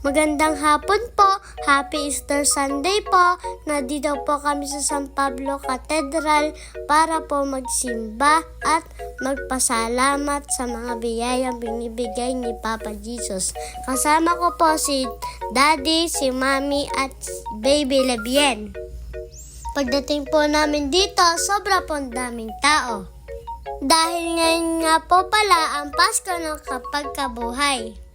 Magandang hapon po. Happy Easter Sunday po. Nandito po kami sa San Pablo Cathedral para po magsimba at magpasalamat sa mga biyayang binibigay ni Papa Jesus. Kasama ko po si Daddy, si Mami at Baby Lebien. Pagdating po namin dito, sobra po ang daming tao. Dahil ngayon nga po pala ang Pasko ng kapagkabuhay.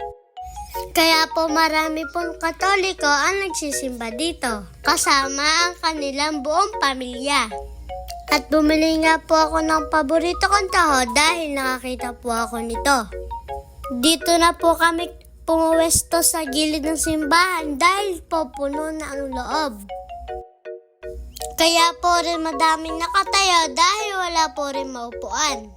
Kaya po marami pong katoliko ang nagsisimba dito, kasama ang kanilang buong pamilya. At bumili nga po ako ng paborito kong taho dahil nakakita po ako nito. Dito na po kami pumuwesto sa gilid ng simbahan dahil po puno na ang loob. Kaya po rin madaming nakatayo dahil wala po rin maupuan.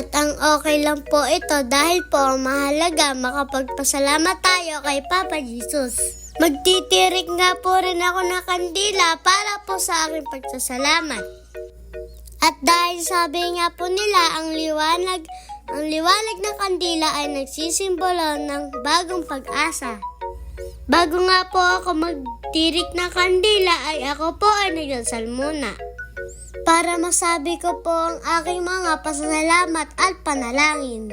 At ang okay lang po ito dahil po mahalaga makapagpasalamat tayo kay Papa Jesus. Magtitirik nga po rin ako ng kandila para po sa aking pagsasalamat. At dahil sabi nga po nila ang liwanag, ang liwanag ng kandila ay nagsisimbolo ng bagong pag-asa. Bago nga po ako magtirik ng kandila ay ako po ay nagdasal muna para masabi ko po ang aking mga pasasalamat at panalangin.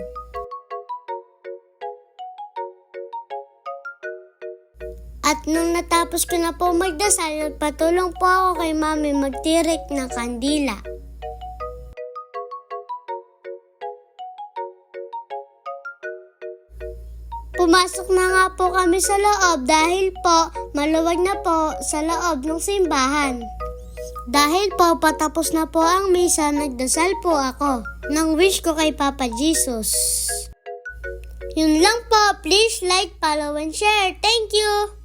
At nung natapos ko na po magdasal, nagpatulong po ako kay mami magtirik ng kandila. Pumasok na nga po kami sa loob dahil po maluwag na po sa loob ng simbahan. Dahil po patapos na po ang misa, nagdasal po ako ng wish ko kay Papa Jesus. Yun lang po. Please like, follow, and share. Thank you!